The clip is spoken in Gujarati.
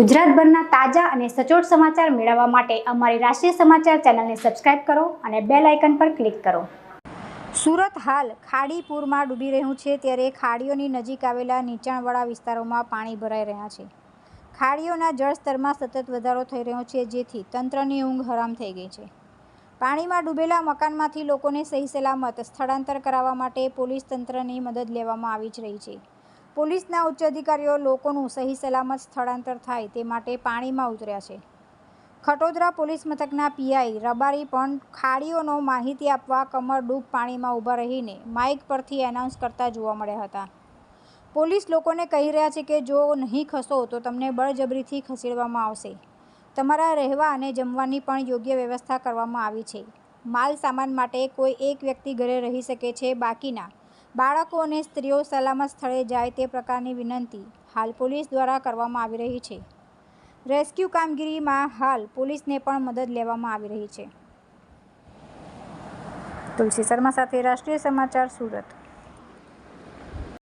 ગુજરાતભરના તાજા અને સચોટ સમાચાર મેળવવા માટે અમારી રાષ્ટ્રીય સમાચાર ચેનલને સબસ્ક્રાઇબ કરો અને બેલ આઇકન પર ક્લિક કરો. સુરત હાલ ખાડીપુરમાં ડૂબી રહ્યું છે ત્યારે ખાડીઓની નજીક આવેલા નીચાણવાળા વિસ્તારોમાં પાણી ભરાઈ રહ્યા છે. ખાડીઓના જળસ્તરમાં સતત વધારો થઈ રહ્યો છે જેથી તંત્રની ઊંઘ હરામ થઈ ગઈ છે. પાણીમાં ડૂબેલા મકાનમાંથી લોકોને સહી સલામત સ્થળાંતર કરાવવા માટે પોલીસ તંત્રની મદદ લેવામાં આવી જ રહી છે. પોલીસના ઉચ્ચ અધિકારીઓ લોકોનું સહી સલામત સ્થળાંતર થાય તે માટે પાણીમાં ઉતર્યા છે. ખટોદરા પોલીસ મથકના પીઆઈ રબારી પણ ખાડીઓનો માહિતી આપવા કમર ડૂબ પાણીમાં ઊભા રહીને માઇક પરથી એનાઉન્સ કરતા જોવા મળ્યા હતા. પોલીસ લોકોને કહી રહ્યા છે કે જો નહીં ખસો તો તમને બળજબરીથી ખસેડવામાં આવશે. તમારા રહેવા અને જમવાની પણ યોગ્ય વ્યવસ્થા કરવામાં આવી છે. માલ સામાન માટે કોઈ એક વ્યક્તિ ઘરે રહી શકે છે બાકીના. બાળકો અને સ્ત્રીઓ સલામત સ્થળે જાય તે પ્રકારની વિનંતી હાલ પોલીસ દ્વારા કરવામાં આવી રહી છે. રેસ્ક્યુ કામગીરીમાં હાલ પોલીસને પણ મદદ લેવામાં આવી રહી છે. તુલસી શર્મા સાથે રાષ્ટ્રીય સમાચાર સુરત.